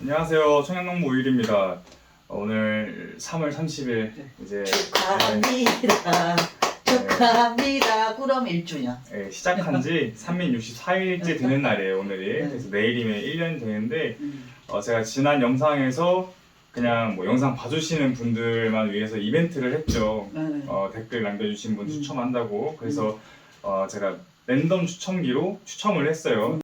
안녕하세요. 청양농부 우일입니다. 어, 오늘 3월 30일 이제 축하합니다. 축하합니다. 꾸럼 1주년. 네, 시작한 지 364일째 되는 날이에요, 오늘이. 네. 그래서 내일이면 1년이 되는데 음. 어, 제가 지난 영상에서 그냥 뭐 영상 봐주시는 분들만 위해서 이벤트를 했죠. 음. 어, 댓글 남겨주신 분 음. 추첨한다고. 그래서 어, 제가 랜덤 추첨기로 추첨을 했어요.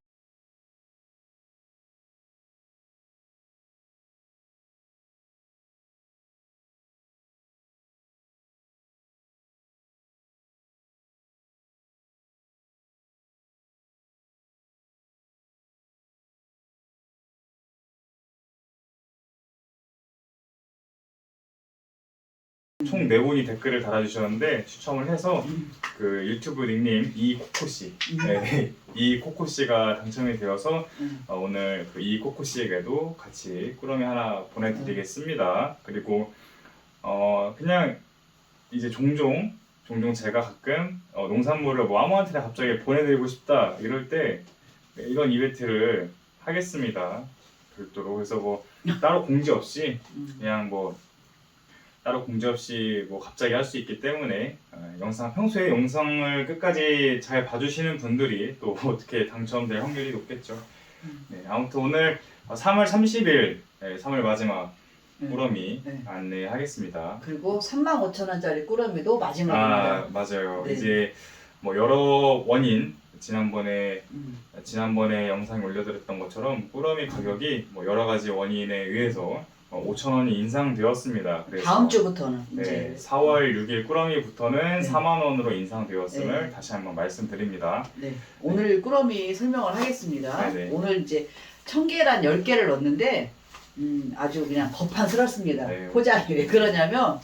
총 4분이 댓글을 달아주셨는데 추첨을 해서 음. 그 유튜브 닉네임 이코코씨 음. 네, 이코코씨가 당첨이 되어서 음. 어, 오늘 그 이코코씨에게도 같이 꾸러미 하나 보내드리겠습니다. 그리고 어 그냥 이제 종종 종종 제가 가끔 어, 농산물을 뭐 아무한테나 갑자기 보내드리고 싶다 이럴 때 이런 이벤트를 하겠습니다. 별도로 그래서 뭐 따로 공지 없이 음. 그냥 뭐 따로 공지 없이 뭐 갑자기 할 수 있기 때문에 어, 영상 평소에 영상을 끝까지 잘 봐주시는 분들이 또 어떻게 당첨될 확률이 높겠죠. 음. 네, 아무튼 오늘 3월 30일 네, 3월 마지막 네. 꾸러미 네. 안내하겠습니다. 그리고 35,000원짜리 꾸러미도 아 마지막입니다. 맞아요. 네. 이제 뭐 여러 원인 지난번에 음. 지난번에 영상에 올려드렸던 것처럼 꾸러미 가격이 뭐 여러 가지 원인에 의해서 5천 원이 인상되었습니다. 그래서 다음 주부터는 네, 이제 4월 6일 꾸러미부터는 네. 4만 원으로 인상되었음을 네. 다시 한번 말씀드립니다. 네. 오늘 꾸러미 설명을 하겠습니다. 네, 네. 오늘 이제 청계란 10개를 넣었는데 음, 아주 그냥 거판스럽습니다. 네. 포장이 왜 그러냐면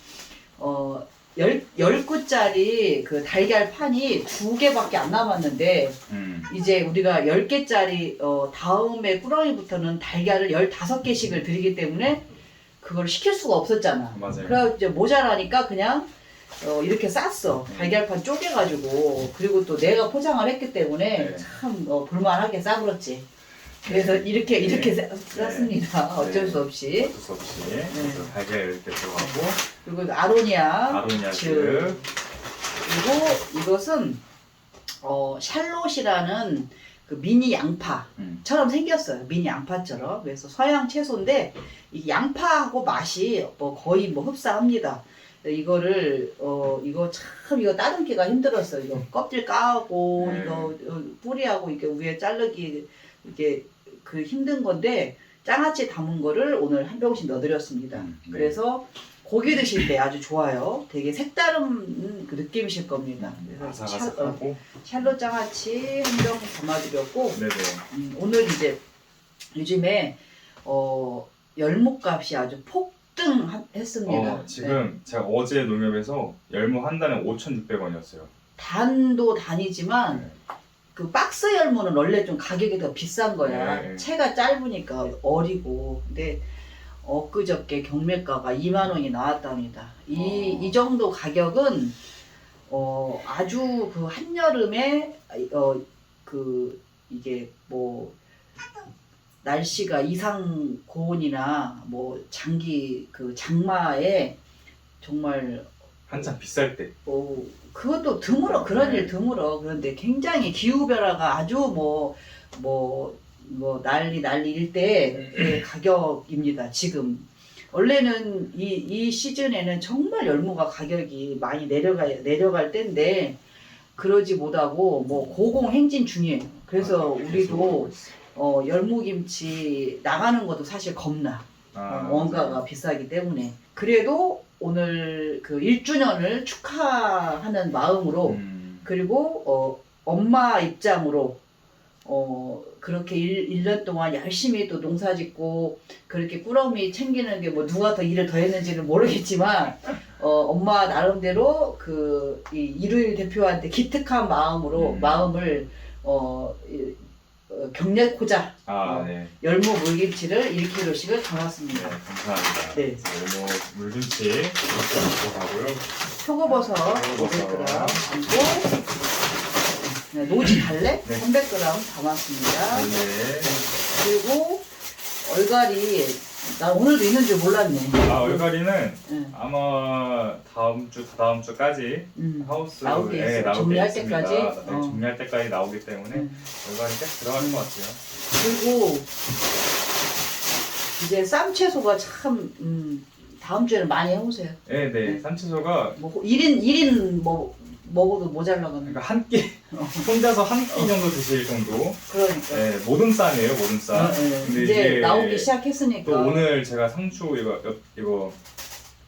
어, 10, 10구짜리 그 달걀 판이 두 개밖에 안 남았는데 음, 이제 우리가 10개짜리 어, 다음에 꾸러미부터는 달걀을 15개씩을 드리기 때문에 그걸 시킬 수가 없었잖아. 맞아요. 그래서 이제 모자라니까 그냥 어, 이렇게 쌌어. 달걀판 쪼개가지고. 그리고 또 내가 포장을 했기 때문에 네. 참 어, 볼만하게 싸불었지. 그래서 이렇게, 네. 이렇게 쌌- 쌌습니다. 어쩔 네. 수 없이. 어쩔 수 없이 그래서 달걀 이렇게 들어가고 그리고 아로니아. 아로니아즈 즈. 그리고 이것은 어, 샬롯이라는 그 미니 양파. 음, 처럼 생겼어요. 미니 양파처럼. 그래서 서양 채소인데 이 양파하고 맛이 뭐 거의 뭐 흡사합니다. 이거를 어 이거 참 이거 따듬기가 힘들었어. 요 이거 껍질 까고 네. 이거 어, 뿌리하고 이게 위에 자르기 이게 그 힘든 건데 장아찌 담은 거를 오늘 한 병씩 넣어드렸습니다. 음, 네. 그래서 고기 드실 때 아주 좋아요. 되게 색다른 그 느낌이실 겁니다. 그래서 샬, 어, 아삭아삭하고 샬롯 장아찌 한 병 담아드렸고 네네 음, 오늘 이제 요즘에 어, 열무값이 아주 폭등했습니다. 어, 지금 제가 어제 농협에서 열무 한 단에 5,600원이었어요. 단도 단이지만 그 박스 열무는 원래 좀 가격이 더 비싼 거야. 네. 채가 짧으니까 어리고. 근데 엊그저께 경매가가 2만 원이 나왔답니다. 이, 어. 이 정도 가격은 어, 아주 그 한여름에 어, 그 이게 뭐 날씨가 이상 고온이나 뭐 장기 그 장마에 정말 한참 비쌀 때 어, 그것도 드물어 그런 네. 일 드물어 그런데 굉장히 기후 변화가 아주 뭐 뭐 뭐 난리 난리일 때의 가격입니다 지금. 원래는 이, 이 시즌에는 정말 열무가 가격이 많이 내려가 내려갈 때인데 그러지 못하고 뭐 고공 행진 중이에요. 그래서 아, 우리도. 어, 열무김치 나가는 것도 사실 겁나. 아, 어, 원가가 비싸기 때문에. 그래도 오늘 그 1주년을 축하하는 마음으로 음, 그리고 어, 엄마 입장으로 어, 그렇게 일, 1년 동안 열심히 또 농사 짓고 그렇게 꾸러미 챙기는 게 뭐 누가 더 일을 더 했는지는 모르겠지만 어, 엄마 나름대로 그 이 일요일 대표한테 기특한 마음으로 음. 마음을 어, 이- 어, 격려코자 아 어. 네. 열무 물김치를 1kg씩을 네, 담았습니다. 감사합니다. 네. 열무 물김치 이렇게 들어가고요. 표고버섯 표고버섯. 500g 그리고 네, 노지 달래 네. 300g 담았습니다. 네. 그리고 얼갈이 나 오늘도 있는 줄 몰랐네. 아 얼갈이는 응. 아마 다음 주 다다음 주까지 음. 하우스에 나오게 있어요. 나오게 정리할 있습니다. 때까지? 네, 어. 정리할 때까지 나오기 때문에 음. 얼갈이 꽤 들어갈 것 같아요. 그리고 이제 쌈채소가 참 음, 다음 주에는 많이 해오세요. 네, 네. 네. 삼치소가 뭐 1인 1인 뭐 먹어도 모자라거든. 그러니까 한 끼, 어. 혼자서 한 끼 정도 드실 정도. 그러니까. 네, 모듬쌈이에요, 모듬쌈. 어, 예. 근데 이제 이게 나오기 시작했으니까. 또 오늘 제가 상추 이거 옆- 이거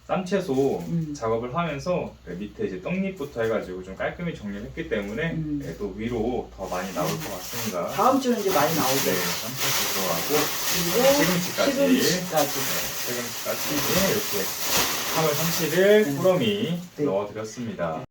쌈채소 음. 작업을 하면서 네, 밑에 이제 떡잎부터 해가지고 좀 깔끔히 정리했기 때문에 음. 네, 또 위로 더 많이 나올 것 같습니다. 다음 주는 이제 많이 나오죠. 네, 쌈채소 들어가고 그리고 시금치까지. 시금치까지. 네, 시금치까지 이렇게 3월 30일 네. 꾸러미 네. 넣어드렸습니다.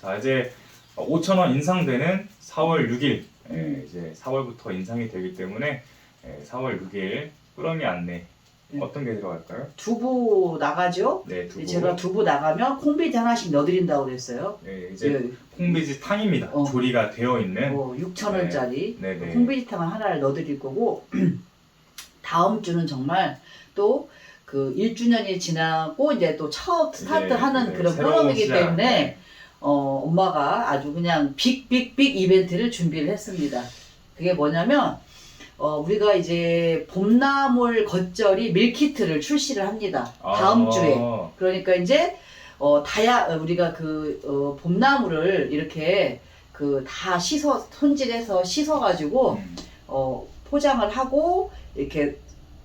자 이제 5,000원 인상되는 4월 6일 음. 이제 4월부터 인상이 되기 때문에 예, 4월 6일 꾸러미 안내 네. 어떤 게 들어갈까요? 두부 나가죠. 네 두부 제가 두부 나가면 콩비지 하나씩 넣어드린다고 그랬어요. 예, 이제 예, 콩비지 탕입니다. 어. 조리가 되어 있는 뭐 6천 원짜리 네네 콩비지 탕을 하나를 넣어드릴 거고 다음 주는 정말 또 그 1주년이 지나고 이제 또 첫 스타트하는 네, 그런 시작. 때문에 어, 엄마가 아주 그냥 빅빅빅 이벤트를 준비를 했습니다. 그게 뭐냐면 어, 우리가 이제 봄나물 겉절이 밀키트를 출시를 합니다. 다음 아, 주에. 그러니까 이제 어 다야 우리가 그 어, 봄나물을 이렇게 그 다 씻어 손질해서 씻어 가지고 음, 어 포장을 하고 이렇게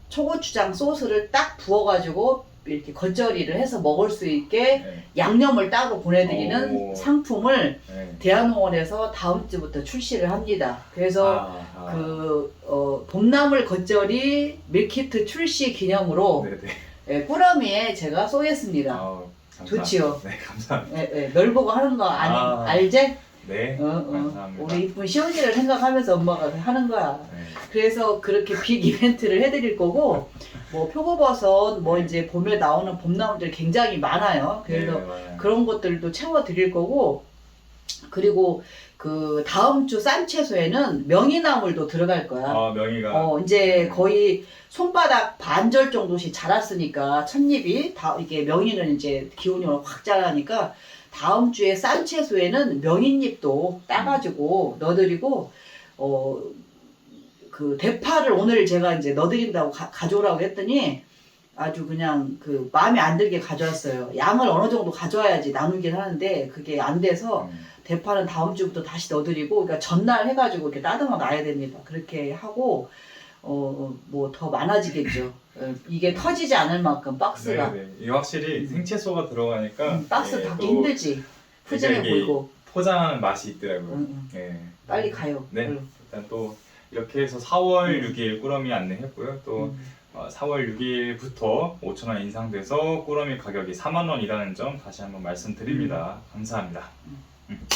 초고추장 소스를 딱 부어 가지고 이렇게 겉절이를 해서 먹을 수 있게 네, 양념을 따로 보내드리는 오. 상품을 네. 대한농원에서 다음 주부터 출시를 합니다. 그래서 아, 아. 그 어, 봄나물 겉절이 밀키트 출시 기념으로 네네 예, 꾸러미에 제가 쏘겠습니다. 아우, 감사합니다. 좋지요. 네 감사합니다. 예, 예, 널 보고 하는 거 아니 아. 알제? 네 어, 어. 감사합니다. 우리 이쁜 시온이를 생각하면서 엄마가 하는 거야. 네. 그래서 그렇게 빅 이벤트를 해드릴 거고 뭐 표고버섯 뭐 이제 봄에 나오는 봄나물들 굉장히 많아요. 그래서 네, 맞아요. 그런 것들도 채워 드릴 거고 그리고 그 다음 주 쌈채소에는 명이나물도 들어갈 거야. 아 명희가 어, 이제 거의 손바닥 반절 정도씩 자랐으니까 첫잎이 다 이게 명이는 이제 기온이 확 자라니까 다음 주에 쌈채소에는 명이잎도 따가지고 넣어드리고 어 그 대파를 오늘 제가 이제 넣어드린다고 가, 가져오라고 했더니 아주 그냥 그 마음에 안 들게 가져왔어요. 양을 어느 정도 가져와야지 나누긴 하는데 그게 안 돼서 음, 대파는 다음 주부터 다시 넣어드리고, 그러니까 전날 해가지고 이렇게 따듬어 놔야 됩니다. 그렇게 하고, 어, 뭐 더 많아지겠죠. 어, 이게 터지지 않을 만큼 박스가. 네, 네. 이게 확실히 음. 생채소가 들어가니까 음, 박스 예, 닫기 또 힘들지. 푸짐해 이게 보이고. 포장하는 맛이 있더라고요. 응, 응. 예. 빨리 가요. 네. 얼른. 일단 또 이렇게 해서 4월 음. 6일 꾸러미 안내했고요. 또 음. 어, 4월 6일부터 5,000원 인상돼서 꾸러미 가격이 4만 원이라는 점 다시 한번 말씀드립니다. 감사합니다. 음.